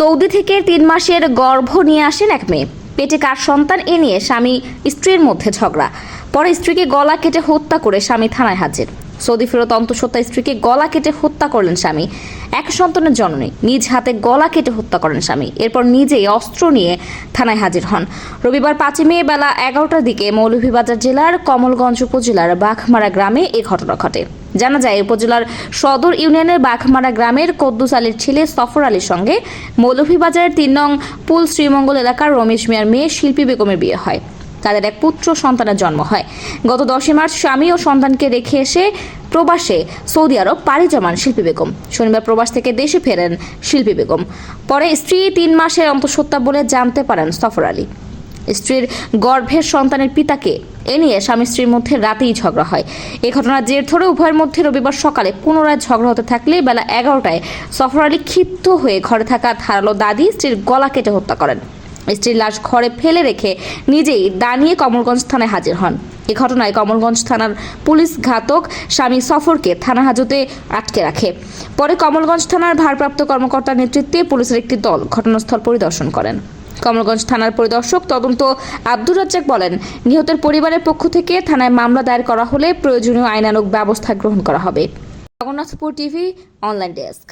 Saudi থেকে তিন মাসের গর্ভ নিয়ে আসেন এক মেয়ে। পেটে কার সন্তান এ নিয়ে স্বামী স্ত্রীর মধ্যে ঝগড়া। পরে স্ত্রীকে গলা কেটে হত্যা করে স্বামী থানায় হাজির। সৌদি ফেরত অন্তঃসত্ত্বা স্ত্রীকে গলা কেটে হত্যা করলেন স্বামী। এক সন্তানের জননী, নিজ হাতে গলা কেটে হত্যা করেন স্বামী। এরপর নিজেই অস্ত্র নিয়ে থানায় হাজির হন। রবিবার পাঁচই মে বেলা এগারোটার দিকে মৌলভীবাজার জেলার কমলগঞ্জ উপজেলার বাঘমারা গ্রামে এ ঘটনা ঘটে। জানা যায়, উপজেলার সদর ইউনিয়নের বাঘমারা গ্রামের কদ্দুস আলীর ছেলে সফর আলীর সঙ্গে মৌলভীবাজারের তিন নং পুল শ্রীমঙ্গল এলাকার রমেশ মিয়ার মেয়ে শিল্পী বেগমের বিয়ে হয়। তাদের এক পুত্র সন্তানের জন্ম হয়। গত দশই মার্চ স্বামী ও সন্তানকে রেখে এসে প্রবাসে সৌদি আরব পাড়ি জমান শিল্পী বেগম। শনিবার প্রবাস থেকে দেশে ফেরেন শিল্পী বেগম। পরে স্ত্রী তিন মাসের অন্তঃসত্ত্বা বলে জানতে পারেন সফর আলী। স্ত্রীর গর্ভের সন্তানের পিতাকে এ নিয়ে স্বামী স্ত্রীর মধ্যে রাতেই ঝগড়া হয়। এ ঘটনার জের ধরে উভয়ের মধ্যে রবিবার সকালে পুনরায় ঝগড়া হতে থাকলে বেলা এগারোটায় সফর আলী ক্ষিপ্ত হয়ে ঘরে থাকা ধারালো দাদি স্ত্রীর গলা কেটে হত্যা করেন। স্ত্রীর লাশ ঘরে ফেলে রেখে নিজেই দাঁড়িয়ে কমলগঞ্জ থানায় হাজির হন। এ ঘটনায় কমলগঞ্জ থানার পুলিশ ঘাতক স্বামী সফরকে থানা হাজতে আটকে রাখে। পরে কমলগঞ্জ থানার ভারপ্রাপ্ত কর্মকর্তার নেতৃত্বে পুলিশের একটি দল ঘটনাস্থল পরিদর্শন করেন। কমলগঞ্জ থানার পরিদর্শক তদন্ত আব্দুর রাজ্জাক বলেন, নিহতের পরিবারের পক্ষ থেকে থানায় মামলা দায়ের করা হলে প্রয়োজনীয় আইনানুগ ব্যবস্থা গ্রহণ করা হবে। Jagannathpur TV, online desk.